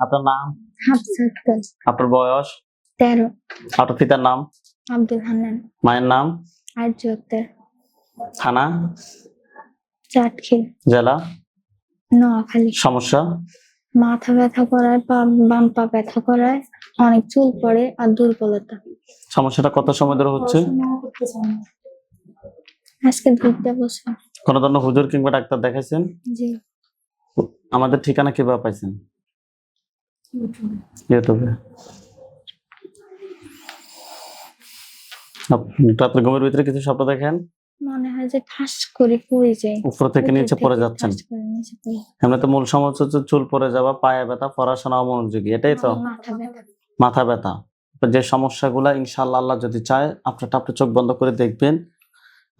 আপনার নাম? আপনার বয়স? তেরো। আপনার পিতার নাম? আব্দুল হান্নান। মায়ের নাম? আর্য আক্তার। থানা? চাটখিল। জেলা? নোয়াখালী। সমস্যা? মাথা ব্যথা করায় বাম পা ব্যথা করায় অনেক চুল পড়ে আর দুর্বলতা। সমস্যাটা কত সময় ধরে হচ্ছে? আজকে দুইটা বছর। কোনো ধরনের হুজুর কিংবা ডাক্তার দেখাইছেন? জি। আমাদের ঠিকানা কীভাবে পাইছেন? ইউটিউবে রাত্রে ঘুমের ভিতরে কিছু স্বপ্ন দেখেন? মনে হয় যে ঠাস করে পড়ে যায়। উপর থেকে নিচে পড়ে যাচ্ছেন। এমনি তো মূল সমস্যা হচ্ছে চুল পড়ে যাওয়া পায়ে ব্যথা পড়াশোনা অমনোযোগী এটাই তো। মাথা ব্যথা। যে সমস্যাগুলো ইনশাল্লাহ আল্লাহ যদি চায় আপনারটা আপনি চোখ বন্ধ করে দেখবেন।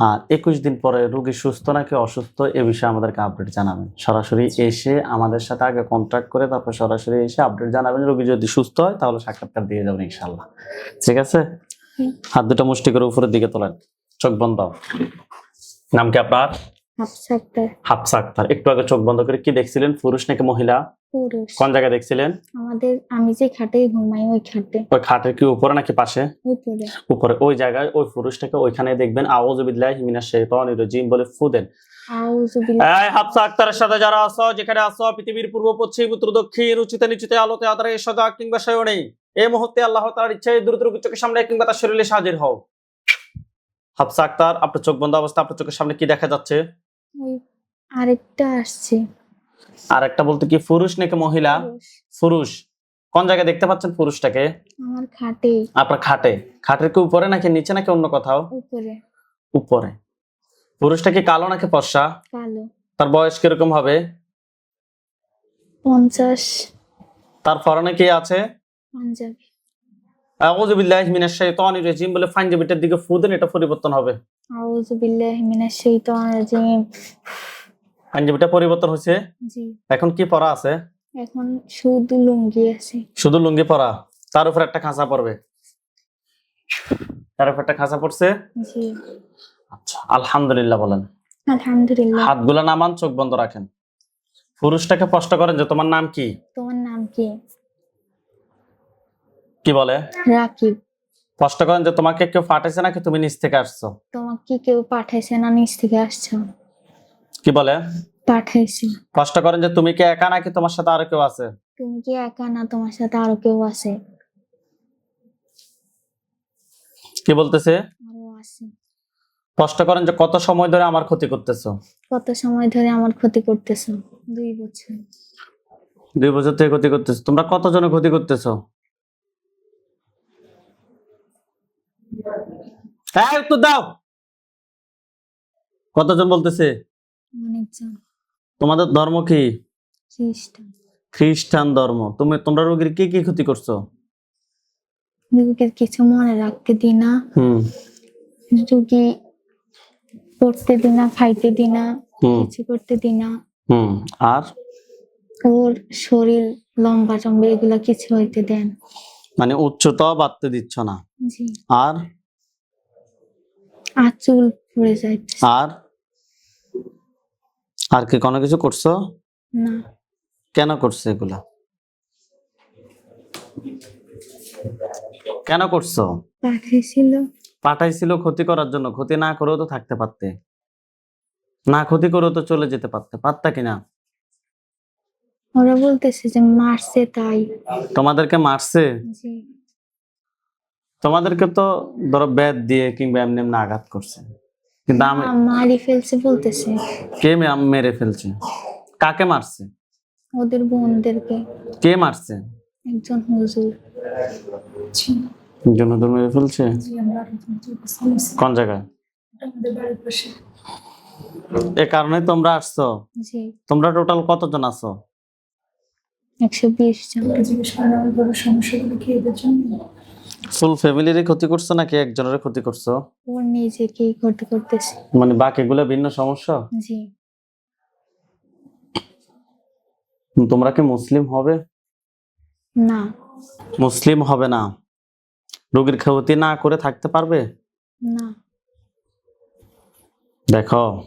আর একুশ দিন পরে রোগী সুস্থ নাকি অসুস্থ এ বিষয়ে আমাদেরকে আপডেট জানাবেন। সরাসরি এসে আমাদের সাথে আগে কন্ট্যাক্ট করে তারপর সরাসরি এসে আপডেট জানাবেন রোগী যদি সুস্থ হয় তাহলে সাক্ষাৎকার দিয়ে যাবেন ইনশাল্লাহ ঠিক আছে? হাত দুটো মুষ্টি করে উপরের দিকে তোলেন। চোখ বন্ধ। নাম কি আপনার? হাফসা আক্তার। একটু আগে চোখ বন্ধ করে কি দেখছিলেন? পুরুষ নাকি মহিলা? পুরুষ। কোন জায়গায় দেখছিলেন? আমাদের আমি যে খাটে ঘুমাই ওই খাটে। ওই খাটের কি উপরে নাকি পাশে? উপরে। উপরে। ওই জায়গায় ওই পুরুষটাকে ওইখানে দেখবেন। মিনাশ শাইতানির রাজিম বলে আউযু বিল্লাহ। এই হাফসা আক্তারের সাথে যারা আছো যেখানে আছো পৃথিবীর পূর্ব পশ্চিম উত্তর দক্ষিণ উচিতে নিচুতে আলোতে আধারে সদা কিংবা সয়নে এই মুহূর্তে আল্লাহ তাআলার ইচ্ছায় দ্রুত চোখের সামনে কিংবা তার শরীরে হাজির হও। হাফসা আক্তার আপনার চোখ বন্ধ অবস্থা আপনার চোখের সামনে কি দেখা যাচ্ছে? আরেকটা আসছে। আর একটা বলতে কি পুরুষ নাকি মহিলা? পুরুষ। পুরুষ। কোন জায়গায় দেখতে পাচ্ছেন পুরুষটাকে? আমার খাটে। আপনার খাটে। খাটের কি উপরে নাকি নিচে নাকি অন্য কোথাও? উপরে। উপরে। পুরুষটা কি কালো নাকি ফর্সা? কালো। তার বয়স কীরকম হবে? পঞ্চাশ। তার পরনে কি আছে? পাঞ্জাবি। আউযু বিল্লাহি মিনাশ শাইতানির রাজিম বলে পাঞ্জাবিটার দিকে ফু দেন এটা পরিবর্তন হবে। আউযু বিল্লাহি মিনাশ শাইতানির রাজিম। পাঞ্জাবিটা পরিবর্তন হয়েছে? জি। এখন কি পরা আছে? এখন শুধু লুঙ্গি আছে। শুধু লুঙ্গি পরা? তার উপর একটা খাঁচা পড়বে তার উপর একটা খাঁচা পড়ছে জি। আচ্ছা আলহামদুলিল্লাহ বলেন। আলহামদুলিল্লাহ। হাতগুলো নামান চোখ বন্ধ রাখেন। পুরুষটাকে প্রশ্ন করেন যে তোমার নাম কি? তোমার নাম কি? কি বলে? রাকিব প্রশ্ন করেন যে তোমাকে কেউ পাঠাইছে নাকি তুমি নিচ থেকে আসছো? তোমাকে কেউ পাঠাইছে না নিচ থেকে আসছো। কি বলে? পাঠাইছে। কষ্ট করেন যে তুমি কি একা নাকি তোমার সাথে আরও কেউ আছে? তুমি কি একা না তোমার সাথে আরও কেউ আছে? কি বলতেছে? আরও আছে। প্রশ্ন করেন যে কত সময় ধরে আমার ক্ষতি করতেছো? কত সময় ধরে আমার ক্ষতি করতেছো? দুই বছর। দুই বছর থেকে ক্ষতি করতেছো। তোমরা কতজনে ক্ষতি করতেছো? হ্যাঁ উত্তর দাও। কতজন বলতেছে? তোমাদের ধর্ম কি? খ্রিস্টান। ধর্ম। তুমি তোমরা রোগীর কি কি ক্ষতি করছ? রুগীর কিছু মনে রাখতে দি না। রুগী পড়তে দি না খাইতে দি না কিছু করতে দি না। হুম। আর? ওর শরীর লম্বা চম্বা এগুলা কিছু হইতে দেন। মানে উচ্চতাও বাড়তে দিচ্ছ না। আর? আর পড়ে যায়। আর? আর কি কোনো কিছু করছ? না। কেন করছ এগুলা? কেন করছ? পাঠাইছিল। পাঠাইছিল ক্ষতি করার জন্য। ক্ষতি না করেও তো থাকতে পারতে। না ক্ষতি করেও তো চলে যেতে পারতে। পারতা কিনা? ওরা বলতেছে যে মারছে তাই। তোমাদেরকে মারছে? জি। তোমাদেরকে তো ধরো ব্যাট দিয়ে কিংবা এমনি এমনি আঘাত করছে। কিন্তু আমি মারি ফেলছে বলতেছে। কে মে- মেরে ফেলছে? কাকে মারছে? ওদের বোনদেরকে। কে মারছে? একজন হুজুর। জনদর মেরে ফেলছে? কোন জায়গায়? এ কারণে তোমরা আসছো? জি। তোমরা টোটাল কতজন আছো? একশো বিশ জন। ফুল ফ্যামিলির ক্ষতি করছ নাকি একজনের ক্ষতি করছ? ওর নিজেকেই ক্ষতি করতেছে। মানে বাকিগুলো ভিন্ন সমস্যা? জি। তোমরা কি মুসলিম হবে? না। মুসলিম হবে না। রোগীর ক্ষতি না করে থাকতে পারবে? না। দেখো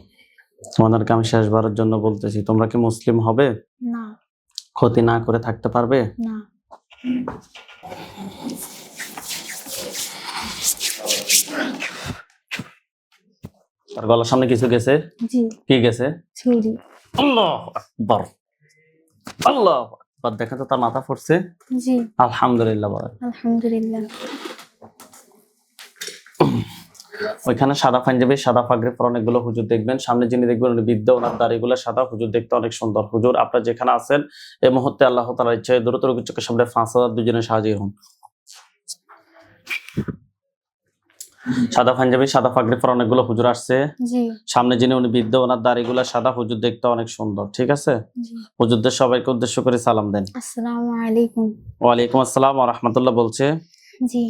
তোমাদেরকে আমি শেষবারের জন্য বলতেছি তোমরা কি মুসলিম হবে? না। ক্ষতি না করে থাকতে পারবে? না। তার গলার সামনে কিছু গেছে? জি। কি গেছে? ছুরি। আল্লাহ আকবার। আল্লাহ আকবার। দেখেন তো তার মাথা ফুটছে। জি। আলহামদুলিল্লাহ বলেন আলহামদুলিল্লাহ। ওইখানে সাদা পাঞ্জাবি সাদা পাগড়ি পর অনেকগুলো হুজুর দেখবেন। সামনে যিনি দেখবেন উনি বিদ্যা ওনার দাড়িগুলো সাদা। হুজুর দেখতে অনেক সুন্দর। হুজুর আপনারা যেখানে আছেন এই মুহূর্তে আল্লাহ তালার ইচ্ছায় দ্রুত চোখের সামনে পাঁচ হাজার দুজনে সাহায্য হন সাদা পাঞ্জাবি সাদা পাগড়ি পর অনেকগুলো হুজুর আসছে। সামনে যিনি উনি বিদ্যা ওনার দাড়িগুলো সাদা হুজুর দেখতে অনেক সুন্দর ঠিক আছে? হুজুরদের সবাইকে উদ্দেশ্য করে সালাম দেন। আসসালামু আলাইকুম। ওয়ালাইকুম আসসালাম রহমতুল্লাহ বলছে। জি।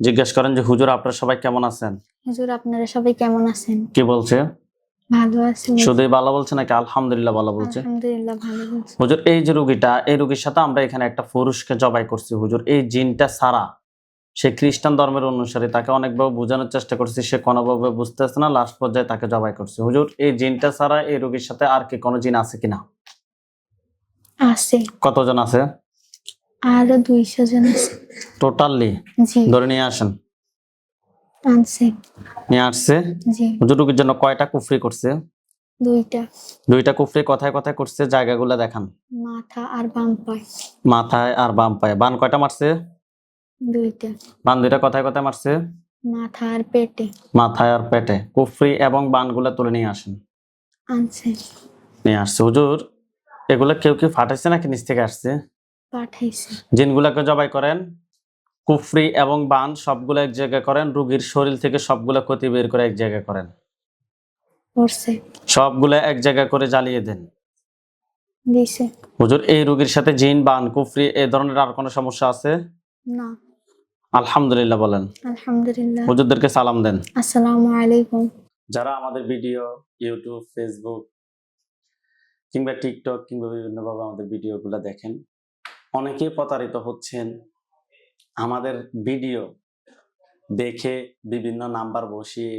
জিজ্ঞেস করেন যে হুজুর আপনারা সবাই কেমন আছেন? হুজুর আপনারা সবাই কেমন আছেন? কি বলছে? ভালো শুধুই ভালো বলছে নাকি আলহামদুলিল্লাহ ভালো বলছে? আলহামদুলিল্লাহ ভালো বলছি। হুজুর এই যে রুগীটা এই রুগীর সাথে আমরা এখানে একটা পুরুষকে জবাই করছি হুজুর। এই জিনটা সারা সে খ্রিস্টান ধর্মের অনুসারী তাকে অনেকভাবে বোঝানোর চেষ্টা করছি সে কোনোভাবে বুঝতেছে না লাস্ট পর্যায়ে তাকে জবাই করছি। হুজুর এই জিনটা ছাড়া এই রুগীর সাথে আর কি কোনো জিন আছে কিনা? আছে। কতজন আছে? আরও দুইশো জন আছে। টোটালি জি। ধরে নিয়ে আসেন। আনছে। নিয়ে আসছে? জি। হুজুর রুগীর জন্য কয়টা কুফরি করছে? দুইটা। দুইটা কুফরি কথায় কথায় করছে জায়গাগুলো দেখান। মাথা আর বাম পায়। মাথায় আর বাম পায়ে। বান কয়টা মারছে? দুইটা। বান দুইটা কথায় কথায় মারছে? মাথা আর পেটে। মাথায় আর পেটে। কুফরি এবং বানগুলা তুলে নিয়ে আসেন। আনছে। নিয়ে আসছে। হুজুর এগুলা কেউ কেউ ফাটাইছে নাকি নিচ থেকে আসছে? পাঠাইছে। জিনগুলাকে জবাই করেন। কুফরি এবং বান সবগুলো এক জায়গায় করেন। রুগীর শরীর থেকে সবগুলা ক্ষতি বের করে এক জায়গায় করেন। করছে। সবগুলা এক জায়গায় করে জ্বালিয়ে দেন। দিছে। হুজুর এই রুগীর সাথে জিন বান কুফরি এই ধরনের আর কোনো সমস্যা আছে? না। আলহামদুলিল্লাহ বলেন। আলহামদুলিল্লাহ। হুজুরদেরকে সালাম দেন। আসসালামু আলাইকুম। যারা আমাদের ভিডিও ইউটিউব ফেসবুক কিংবা টিকটক কিংবা বিভিন্নভাবে আমাদের ভিডিওগুলো দেখেন অনেকে প্রতারিত হচ্ছেন আমাদের ভিডিও দেখে বিভিন্ন নাম্বার বসিয়ে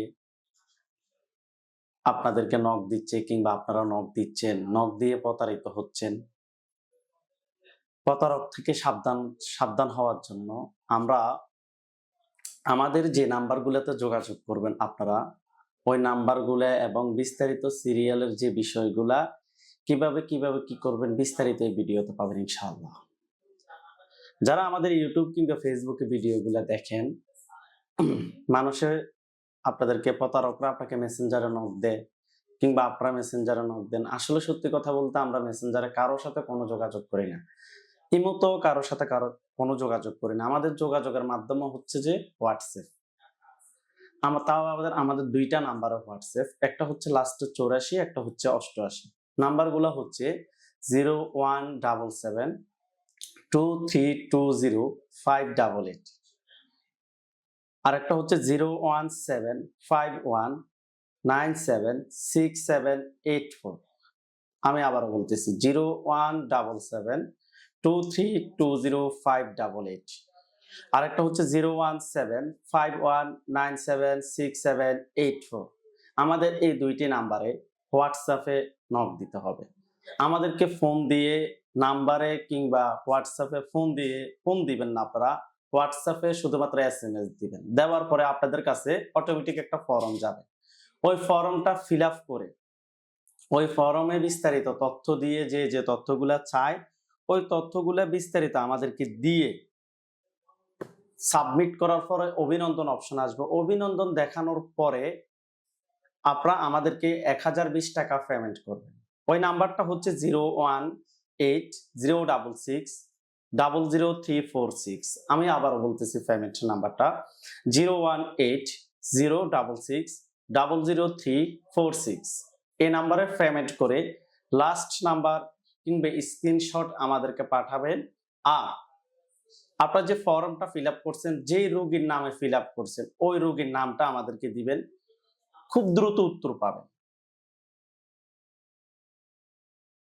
আপনাদেরকে নখ দিচ্ছে কিংবা আপনারা নখ দিচ্ছেন নখ দিয়ে প্রতারিত হচ্ছেন। প্রতারক থেকে সাবধান সাবধান হওয়ার জন্য আমরা আমাদের যে নাম্বারগুলোতে যোগাযোগ করবেন আপনারা, ওই নাম্বারগুলো এবং বিস্তারিত সিরিয়ালের যে বিষয়গুলা, কীভাবে কীভাবে, কি করবেন বিস্তারিত এই ভিডিওতে পাবেন ইনশাআল্লাহ। যারা আমাদের ইউটিউব কিংবা ফেসবুকে ভিডিওগুলো দেখেন, মানুষের, আপনাদেরকে প্রতারকরা আপনাকে মেসেঞ্জারে নক দেয় কিংবা আপনারা মেসেঞ্জারে নক দেন। আসলে সত্যি কথা বলতে আমরা মেসেঞ্জারে কারোর সাথে কোনো যোগাযোগ করি না। ইমতো কারোর সাথে কারও কোনো যোগাযোগ করি না। আমাদের যোগাযোগের মাধ্যম হচ্ছে যে হোয়াটসঅ্যাপ আমার তাও আমাদের আমাদের দুইটা নাম্বার হোয়াটসঅ্যাপ একটা হচ্ছে লাস্টে চৌরাশি, একটা হচ্ছে অষ্টআশি। নাম্বারগুলো হচ্ছে zero one double seven two three two zero five double eight আর একটা হচ্ছে zero one seven five one nine seven six seven eight four আমি আবারও বলতেছি zero one double seven two three two zero five double eight আরেকটা হচ্ছে zero one seven five one nine seven six seven eight four আমাদের এই দুইটি নাম্বারে হোয়াটসঅ্যাপে নক দিতে হবে। আমাদেরকে ফোন দিয়ে নাম্বারে কিংবা হোয়াটসঅ্যাপে ফোন দিয়ে ফোন দিবেন না আপনারা। হোয়াটসঅ্যাপে শুধুমাত্র এস এম এস দিবেন। দেওয়ার পরে আপনাদের কাছে অটোমেটিক একটা ফর্ম যাবে। ওই ফর্মটা ফিল করে, ওই ফর্মে বিস্তারিত তথ্য দিয়ে যে যে তথ্যগুলা চায় ওই তথ্যগুলো বিস্তারিত আমাদেরকে দিয়ে সাবমিট করার পরে অভিনন্দন অপশন আসবে। অভিনন্দন দেখানোর পরে আপনারা আমাদেরকে এক হাজার বিশ টাকা পেমেন্ট করবেন। ওই নাম্বারটা হচ্ছে zero one eight zero double six double zero three four six. আমি আবারও বলতেছি পেমেন্ট নাম্বারটা। Zero one eight zero double six double zero three four six. এই নাম্বারে পেমেন্ট করে লাস্ট নাম্বার কিংবা স্ক্রিনশট আমাদেরকে পাঠাবেন। আর আপনার যে ফর্মটা ফিল করছেন, যেই রোগীর নামে ফিল করছেন, ওই রোগীর নামটা আমাদেরকে দিবেন। খুব দ্রুত উত্তর পাবেন।